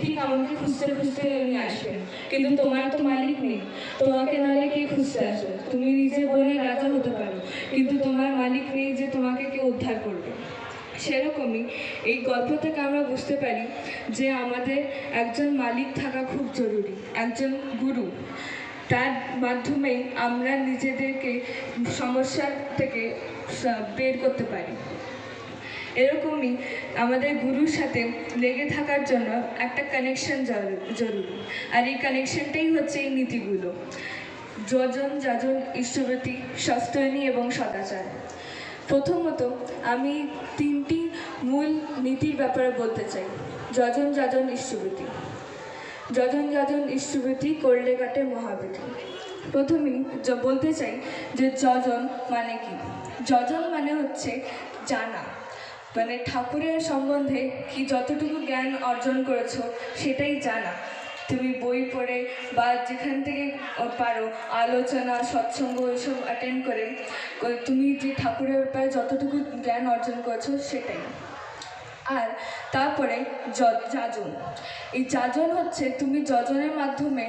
ঠিক আমাকে খুঁজতে খুঁজতে উনি আসবেন কিন্তু তোমার তো মালিক নেই। তোমাকে নাহলে কে খুঁজতে আসবে? তুমি নিজে বলে রাজা হতে পারো। কিন্তু তোমার মালিক নেই যে তোমাকে কেউ উদ্ধার করবে। সেরকমই এই গল্প থেকে আমরা বুঝতে পারি যে আমাদের একজন মালিক থাকা খুব জরুরি, একজন গুরু। তার মাধ্যমেই আমরা নিজেদেরকে সমস্যা থেকে বের করতে পারি। এরকমই আমাদের গুরুর সাথে লেগে থাকার জন্য একটা কানেকশন জরুরি। আর এই কানেকশনটাই হচ্ছে এই নীতিগুলো। যজন যাজন ইষ্টবতী সস্তয়নী এবং সদাচার। প্রথমত আমি তিনটি মূল নীতির ব্যাপারে বলতে চাই। যজন যাজন ইষ্টবতী যজন যাজন ইষ্টবতী করলে কাটে মহাবিধি প্রথমেই বলতে চাই যে যজন মানে কি? যজন মানে হচ্ছে জানা। মানে ঠাকুরের সম্বন্ধে কি যতটুকু জ্ঞান অর্জন করেছ সেটাই জানা। তুমি বই পড়ে বা যেখান থেকে পারো, আলোচনা, সৎসঙ্গ এসব অ্যাটেন্ড করে তুমি যে ঠাকুরের ব্যাপারে যতটুকু জ্ঞান অর্জন করেছ সেটাই। আর তারপরে যাজন। এই যাজন হচ্ছে তুমি যজনের মাধ্যমে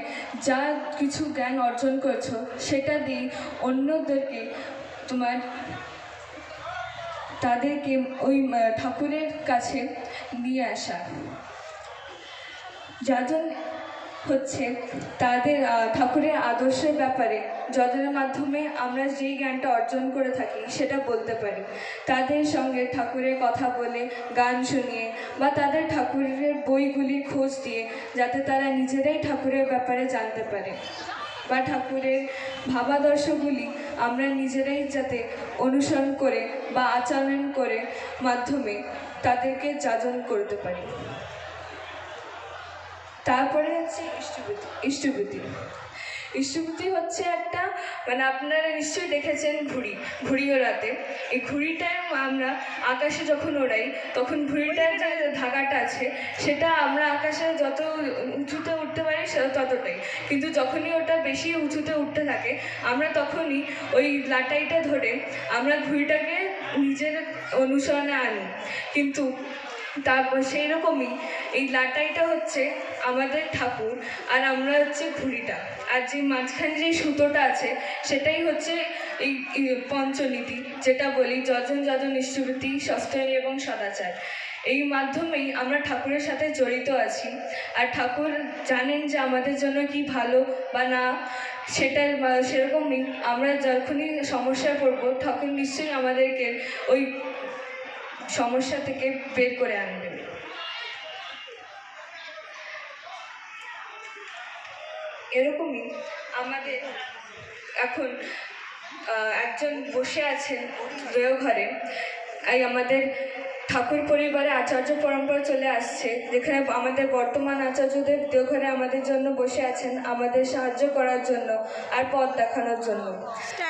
যা কিছু জ্ঞান অর্জন করেছ সেটা দিয়ে অন্যদেরকে তোমার তাদেরকে ওই ঠাকুরের কাছে নিয়ে আসা। যাজন হচ্ছে তাদের ঠাকুরের আদর্শের ব্যাপারে যজনের মাধ্যমে আমরা যেই জ্ঞানটা অর্জন করে থাকি সেটা বলতে পারি। তাদের সঙ্গে ঠাকুরের কথা বলে, গান শুনিয়ে বা তাদের ঠাকুরের বইগুলির খোঁজ দিয়ে যাতে তারা নিজেরাই ঠাকুরের ব্যাপারে জানতে পারে। বা ঠাকুরের ভাবাদর্শগুলি আমরা নিজেরাই যাতে অনুসরণ করে বা আচরণ করে মাধ্যমে তাদেরকে যাজন করতে পারি। তারপরে হচ্ছে ইষ্টভূতি ইষ্টভূতি ইষ্টভূতি হচ্ছে একটা মানে আপনারা নিশ্চয়ই দেখেছেন ঘুড়ি ঘুড়ি ওড়াতে। এই ঘুড়িটায় আমরা আকাশে যখন ওড়াই, তখন ঘুড়িটার যে ধাগাটা আছে, সেটা আমরা আকাশে যত উঁচুতে উঠতে পারি ততটাই। কিন্তু যখনই ওটা বেশি উঁচুতে উঠতে থাকে, আমরা তখনই ওই লাটাইটা ধরে আমরা ঘুড়িটাকে নিজের অনুসরণে আনি। কিন্তু তারপর সেই রকমই এই লাটাইটা হচ্ছে আমাদের ঠাকুর আর আমরা হচ্ছে ঘুড়িটা। আর যে মাঝখানে যে সুতোটা আছে, সেটাই হচ্ছে এই পঞ্চনীতি যেটা বলি যজন যজন নিষ্ঠুবৃত্তি সস্তনী এবং সদাচার। এই মাধ্যমেই আমরা ঠাকুরের সাথে জড়িত আছি। আর ঠাকুর জানেন যে আমাদের জন্য কি ভালো বা না, সেটার সেরকমই আমরা যখনই সমস্যায় পড়ব ঠাকুর নিশ্চয়ই আমাদেরকে ওই সমস্যা থেকে বের করে আনবে। এরকমই আমাদের এখন একজন বসে আছেন ঘরে। এই আমাদের ঠাকুর পরিবারে আচার্য পরম্পরা চলে আসছে। যেখানে আমাদের বর্তমান আচার্যদের দেওঘরে আমাদের জন্য বসে আছেন আমাদের সাহায্য করার জন্য আর পথ দেখানোর জন্য।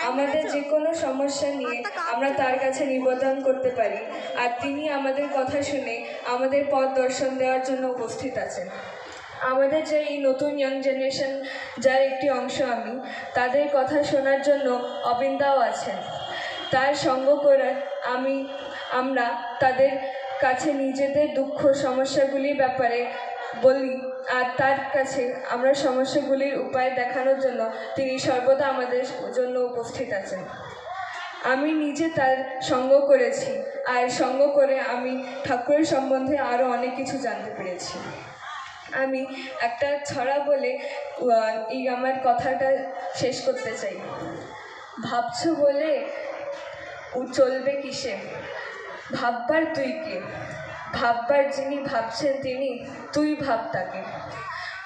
আমাদের যে কোনো সমস্যা নিয়ে আমরা তার কাছে নিবেদন করতে পারি। আর তিনি আমাদের কথা শুনে আমাদের পথ দর্শন দেওয়ার জন্য উপস্থিত আছেন। আমাদের যে এই নতুন ইয়াং জেনারেশন যার একটি অংশ আমি তাদের কথা শোনার জন্য অবিন্দাও আছেন। তার সঙ্গ করে আমি আমরা তাদের কাছে নিজেদের দুঃখ সমস্যাগুলির ব্যাপারে বলি আর তার কাছে আমরা সমস্যাগুলির উপায় দেখানোর জন্য তিনি সর্বদা আমাদের জন্য উপস্থিত আছেন। আমি নিজে তার সঙ্গ করেছি আর সঙ্গ করে আমি ঠাকুরের সম্বন্ধে আরও অনেক কিছু জানতে পেরেছি। আমি একটা ছড়া বলে এই আমার কথাটা শেষ করতে চাই। ভাবছ বলে চলবে কিসে? ভাববার তুই কে? ভাববার যিনি ভাবছেন তিনি, তুই ভাব তাকে।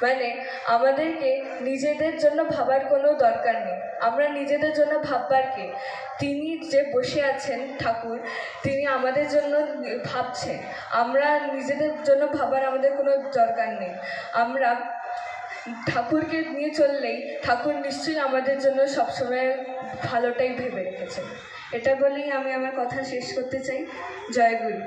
মানে আমাদেরকে নিজেদের জন্য ভাবার কোনো দরকার নেই। আমরা নিজেদের জন্য ভাববার কে? তিনি যে বসে আছেন ঠাকুর, তিনি আমাদের জন্য ভাবছেন। আমরা নিজেদের জন্য ভাবার আমাদের কোনো দরকার নেই। আমরা ঠাকুরকে নিয়ে চললেই ঠাকুর নিশ্চয়ই আমাদের জন্য সবসময় ভালোটাই ভেবে রেখেছেন। এটা বলেই আমি আমার কথা শেষ করতে চাই। জয় গুরু।